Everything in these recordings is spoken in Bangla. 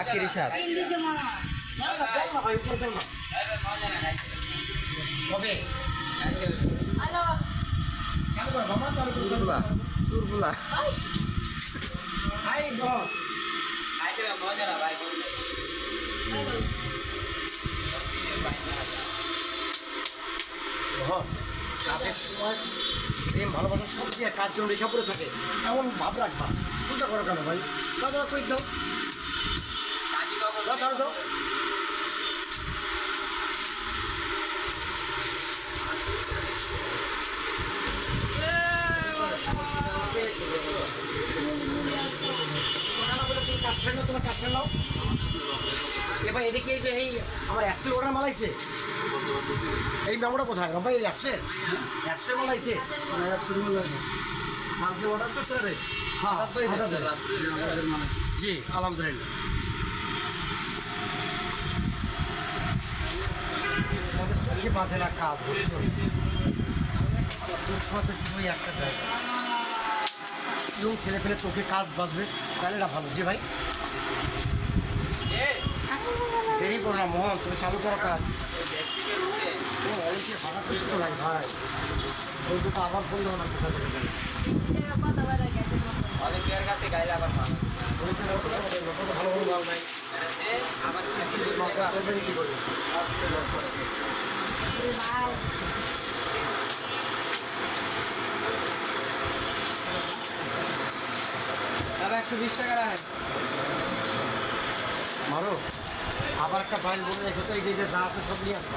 আখিরি স্বাদ সুরগুলা সুরগুলা কাজের সময় প্রেম ভালোবাসা সব দিয়ে কাজ জন্য রেখা পড়ে থাকে এমন ভাব রাখবা। চিন্তা করো কেন ভাই? দাদা কই দাও? দাও। দাও সেরে নাও, তোমার সেরে নাও। এবার এদিকে এই যে এই আমার অ্যাপসের অর্ডার মালাইছে এই মেমোটা কোথায়? ভাই এই অ্যাপসের অ্যাপসের মালাইছে অ্যাপসের মালাইছে কালকে অর্ডার তো স্যার হ্যাঁ জি আলহামদুলিল্লাহ। চোখে বাঁধে না কাজ বুঝছ? চোখ শুধুই একটা জায়গা। এবং ছেলে ফেলে চোখে কাজ বাঁধবে তাহলে এটা ভালো। জি ভাই? দেরি করো না মোহন তুমি চালু করো কাজ। ভাই ওই দুটো আবার ফোন না নাই দাদা, একশো বিশ টাকা আবার একটা বাইল বলে রেখে তো এই যে যা আছে সব নিয়ে আসব।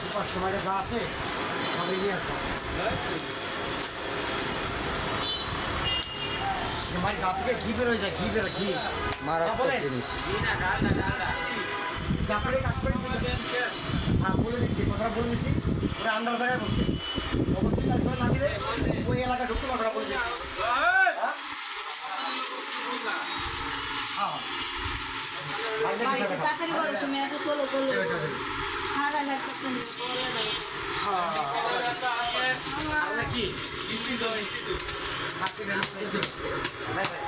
সুপার সময়টা যা আছে সবই নিয়ে আসব। সেমাই গা থেকে ঘি বেরোয় যায় ঘি বেরোয় ঘি। মারাত্মক বলে? জিনিস। জাপানি কাজ করে হ্যাঁ বলে দিচ্ছি কথাটা বলে দিচ্ছি। ওরা আন্ডার জায়গায় বসে। অবশ্যই তার সময় না দিলে ওই এলাকা ঢুকতে পারবে না বলে দিচ্ছি। হ্যাঁ? তাড়াতাড়ি বলো তুমি এত সোলো করল। তাহলে কি থাকতে গেলে ভাই ভাই